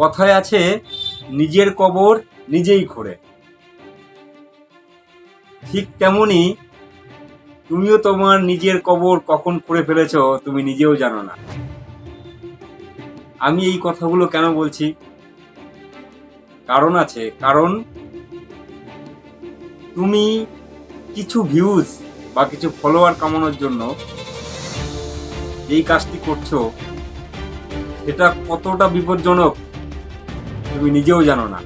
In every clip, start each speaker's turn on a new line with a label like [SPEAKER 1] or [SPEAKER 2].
[SPEAKER 1] কথায় আছে, নিজের কবর নিজেই খোঁড়ে। ঠিক তেমনই তুমিও তোমার নিজের কবর কখন করে ফেলেছো তুমি নিজেও জানো না। আমি এই কথাগুলো কেন বলছি? কারণ আছে, কারণ তুমি কিছু ভিউজ বা কিছু ফলোয়ার কামানোর জন্য এই কাজটি করছ, সেটা কতটা বিপজ্জনক তুমি নিজেও জানো না।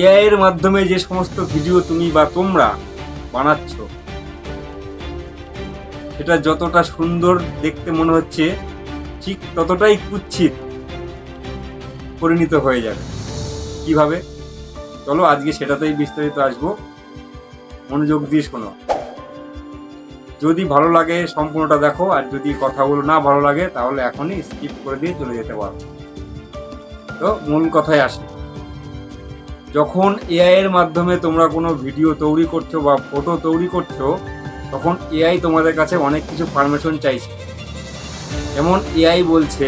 [SPEAKER 1] এআই এর মাধ্যমে যে সমস্ত ভিডিও তুমি বা তোমরা বানাচ্ছ, সেটা যতটা সুন্দর দেখতে মনে হচ্ছে, ঠিক ততটাই কুচ্ছিত পরিণত হয়ে যাবে। কীভাবে? চলো আজকে সেটাতেই বিস্তারিত আসব। মনোযোগ দিয়ে শোনো। যদি ভালো লাগে সম্পূর্ণটা দেখো, আর যদি কথাগুলো না ভালো লাগে, তাহলে এখনই স্কিপ করে দিয়ে চলে যেতে পারো। তো মূল কথায় আসি। যখন এআই এর মাধ্যমে তোমরা কোনো ভিডিও তৈরি করছ বা ফটো তৈরি করছ, তখন এআই তোমাদের কাছে অনেক কিছু পারমিশন চাইছে। যেমন এআই বলছে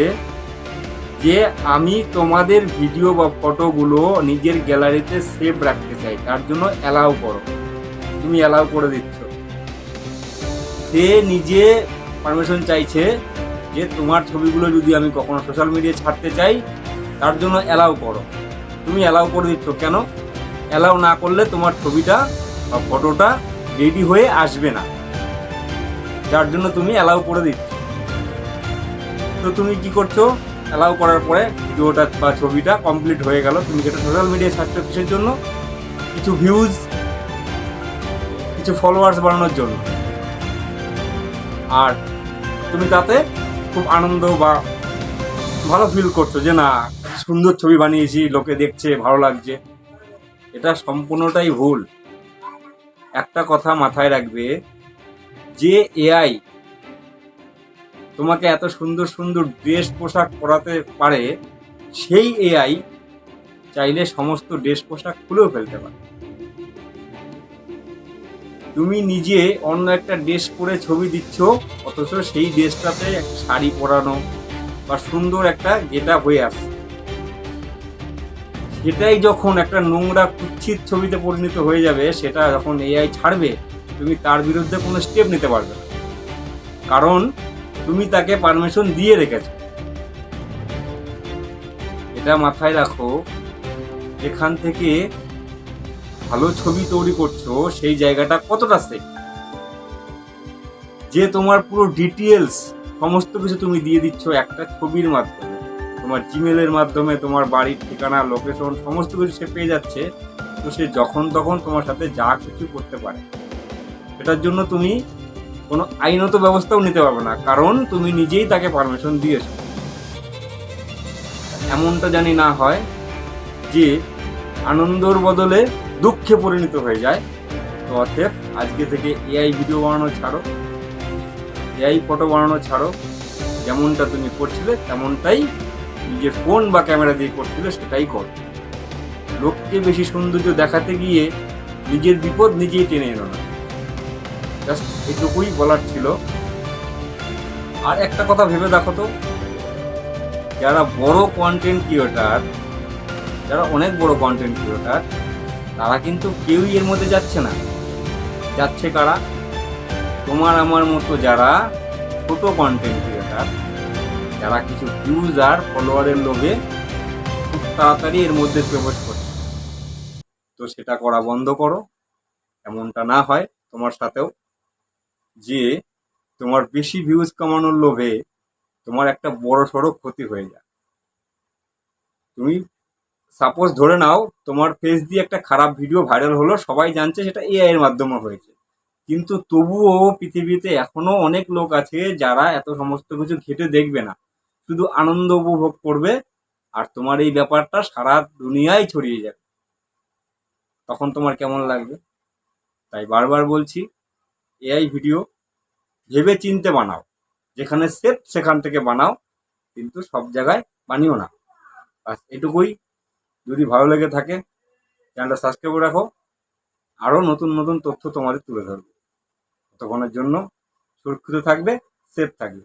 [SPEAKER 1] যে, আমি তোমাদের ভিডিও বা ফটোগুলো নিজের গ্যালারিতে সেভ রাখতে চাই। তার জন্য অ্যালাউ করো। তুমি অ্যালাউ করে দিচ্ছ। সে নিজে পারমিশন চাইছে যে তোমার ছবিগুলো যদি আমি কখনো সোশ্যাল মিডিয়ায় ছাড়তে চাই, তার জন্য অ্যালাউ করো। তুমি অ্যালাউ করে দিচ্ছ কেন? অ্যালাউ না করলে তোমার ছবিটা বা ফটোটা রেডি হয়ে আসবে না। যার জন্য তুমি অ্যালাউ করে দিচ্ছ। তো তুমি কি করছ? অ্যালাউ করার পরে ভিডিওটা বা ছবিটা কমপ্লিট হয়ে গেল। তুমি যেটা সোশ্যাল মিডিয়ায় ছাড়ছো কিসের জন্য? কিছু ভিউজ কিছু ফলোয়ার্স বাড়ানোর জন্য। আর তুমি তাতে খুব আনন্দ বা ভালো ফিল করছ যে না, সুন্দর ছবি বানিয়েছি, লোকে দেখছে, ভালো লাগছে। এটা সম্পূর্ণটাই ভুল। একটা কথা মাথায় রাখবে, যে এআই তোমাকে এত সুন্দর সুন্দর ড্রেস পোশাক পরাতে পারে, সেই এআই চাইলে সমস্ত ড্রেস পোশাক খুলেও ফেলতে পারে। তুমি নিজে অন্য একটা ড্রেস পরে ছবি দিচ্ছ, অথচ সেই ড্রেসটাতে একটা শাড়ি পরানো বা সুন্দর একটা গেট হয়ে আসছে। সেটাই যখন একটা নোংরা কুচ্ছিত ছবিতে পরিণত হয়ে যাবে, সেটা যখন এআই ছাড়বে, তুমি তার বিরুদ্ধে কোনো স্টেপ নিতে পারবে না। কারণ তুমি তাকে পারমিশন দিয়ে রেখেছো। এটা মাথায় রাখো, এখান থেকে ভালো ছবি তৈরি করছ, সেই জায়গাটা কতটা সেফ যে তোমার পুরো ডিটেলস সমস্ত কিছু তুমি দিয়ে দিচ্ছ একটা ছবির মাধ্যমে, তোমার জিমেলের মাধ্যমে, তোমার বাড়ির ঠিকানা লোকেশন সমস্ত কিছু সে পেয়ে যাচ্ছে, তো সে যখন তখন তোমার সাথে যা কিছু করতে পারে। এটার জন্য তুমি কোনো আইনত ব্যবস্থাও নিতে পারবে না, কারণ তুমি নিজেই তাকে পারমিশন দিয়েছ। এমনটা জানি না হয় যে আনন্দর বদলে দুঃখে পরিণত হয়ে যায়। তো অতএব আজকে থেকে এআই ভিডিও বানানো ছাড়ো। এআই ফটো বানানো ছাড়ো। যেমনটা তুমি করছিলে, তেমনটাই নিজের ফোন বা ক্যামেরা দিয়ে করছিলে, সেটাই কর। লোককে বেশি সৌন্দর্য দেখাতে গিয়ে নিজের বিপদ নিজেই টেনে এলো না। জাস্ট এটুকুই বলার ছিল। আর একটা কথা ভেবে দেখো তো, যারা বড় কন্টেন্ট ক্রিয়েটার যারা অনেক বড় কন্টেন্ট ক্রিয়েটার তারা কিন্তু কেউই এর মধ্যে যাচ্ছে না। যাচ্ছে কারা? তোমার আমার মতো যারা ছোট কন্টেন্ট ক্রিয়েটার যারা কিছু ভিউজ আর ফলোয়ারের লোভে খুব তাড়াতাড়ি এর মধ্যে প্রবেশ করছে। তো সেটা করা বন্ধ করো। এমনটা না হয় তোমার সাথেও যে তোমার বেশি ভিউজ কামানোর লোভে তোমার একটা বড় সড়ো ক্ষতি হয়ে যায়। তুমি সাপোজ ধরে নাও, তোমার ফেস দিয়ে একটা খারাপ ভিডিও ভাইরাল হলো, সবাই জানছে সেটা এআই এর মাধ্যমে হয়েছে। কিন্তু তবুও পৃথিবীতে এখনও অনেক লোক আছে যারা এত সমস্ত কিছু ঘেটে দেখবে না। শুধু আনন্দ উপভোগ করবে আর তোমার এই ব্যাপারটা সারা দুনিয়ায় ছড়িয়ে যাবে। তখন তোমার কেমন লাগবে? তাই বারবার বলছি এআই ভিডিও ভেবে চিনতে বানাও। যেখানে সেফ সেখান থেকে বানাও, কিন্তু সব জায়গায় বানিও না। বাস এটুকুই। যদি ভালো লেগে থাকে চ্যানেলটা সাবস্ক্রাইব করে রাখো। আরও নতুন নতুন তথ্য তোমাদের তুলে ধরবে। ততক্ষণের জন্য সুরক্ষিত থাকবে সেফ থাকবে।